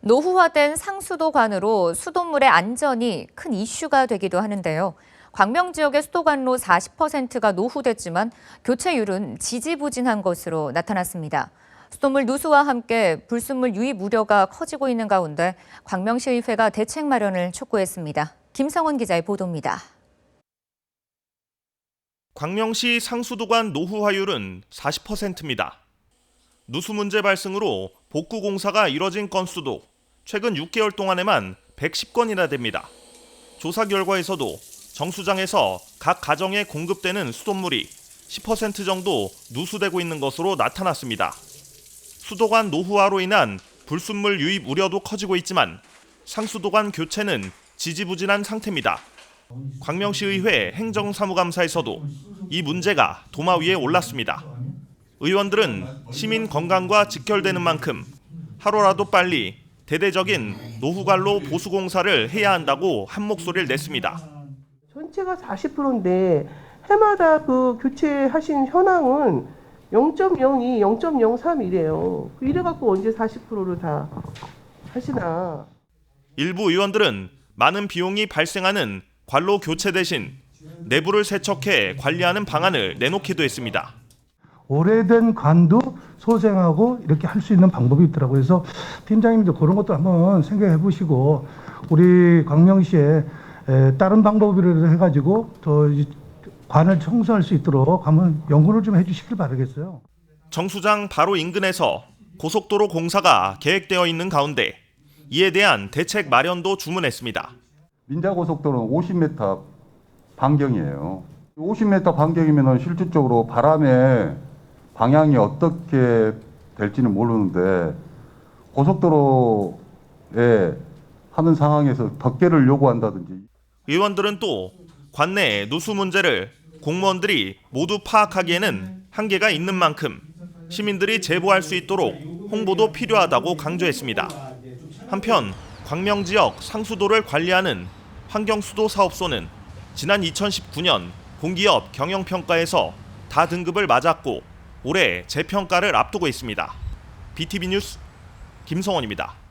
노후화된 상수도관으로 수돗물의 안전이 큰 이슈가 되기도 하는데요. 광명 지역의 수도관로 40%가 노후됐지만 교체율은 지지부진한 것으로 나타났습니다. 수돗물 누수와 함께 불순물 유입 우려가 커지고 있는 가운데 광명시의회가 대책 마련을 촉구했습니다. 김성원 기자의 보도입니다. 광명시 상수도관 노후화율은 40%입니다. 누수 문제 발생으로 복구 공사가 이뤄진 건수도 최근 6개월 동안에만 110건이나 됩니다. 조사 결과에서도 정수장에서 각 가정에 공급되는 수돗물이 10% 정도 누수되고 있는 것으로 나타났습니다. 수도관 노후화로 인한 불순물 유입 우려도 커지고 있지만 상수도관 교체는 지지부진한 상태입니다. 광명시의회 행정사무감사에서도 이 문제가 도마 위에 올랐습니다. 의원들은 시민 건강과 직결되는 만큼 하루라도 빨리 대대적인 노후관로 보수 공사를 해야 한다고 한 목소리를 냈습니다. 전체가 40%인데 해마다 그 교체하신 현황은 0.02, 0.03이래요. 이래 갖고 언제 40%를 다 하시나. 일부 의원들은 많은 비용이 발생하는 관로 교체 대신 내부를 세척해 관리하는 방안을 내놓기도 했습니다. 오래된 관도 소생하고 이렇게 할 수 있는 방법이 있더라고요. 그래서 팀장님도 그런 것도 한번 생각해 보시고 우리 광명시에 에, 다른 방법이라도 해가지고 더이 관을 청소할 수 있도록 한번 연구를 좀 해주시길 바라겠어요. 정수장 바로 인근에서 고속도로 공사가 계획되어 있는 가운데 이에 대한 대책 마련도 주문했습니다. 민자고속도로는 50m 반경이에요. 50m 반경이면 실질적으로 바람의 방향이 어떻게 될지는 모르는데 고속도로에 하는 상황에서 덮개를 요구한다든지 의원들은 또 관내 누수 문제를 공무원들이 모두 파악하기에는 한계가 있는 만큼 시민들이 제보할 수 있도록 홍보도 필요하다고 강조했습니다. 한편 광명 지역 상수도를 관리하는 환경수도 사업소는 지난 2019년 공기업 경영평가에서 다 등급을 맞았고 올해 재평가를 앞두고 있습니다. BTV 뉴스 김성원입니다.